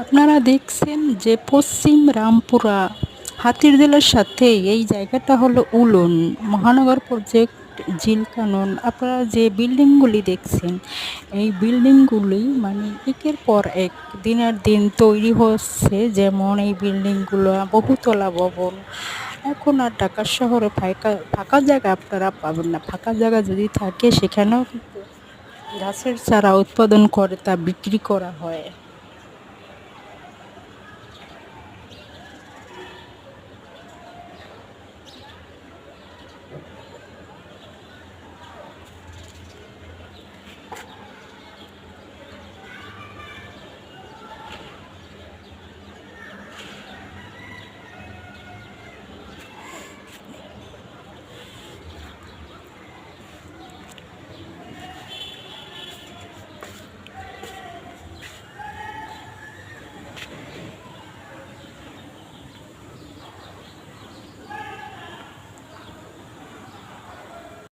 আপনারা দেখছেন যে পশ্চিম রামপুরা হাতির জেলার সাথে এই জায়গাটা হলো উলন, মহানগর প্রজেক্ট জিলকানন আপনারা যে বিল্ডিংগুলি দেখছেন, এই বিল্ডিংগুলি মানে একের পর এক দিনের দিন তৈরি হচ্ছে। যেমন এই বিল্ডিংগুলো বহুতলা ভবন। এখন আর ঢাকা শহরে ফাঁকা ফাঁকা জায়গা আপনারা পাবেন না। ফাঁকা জায়গা যদি থাকে, সেখানেও কিন্তু গাছের চারা উৎপাদন করে তা বিক্রি করা হয়।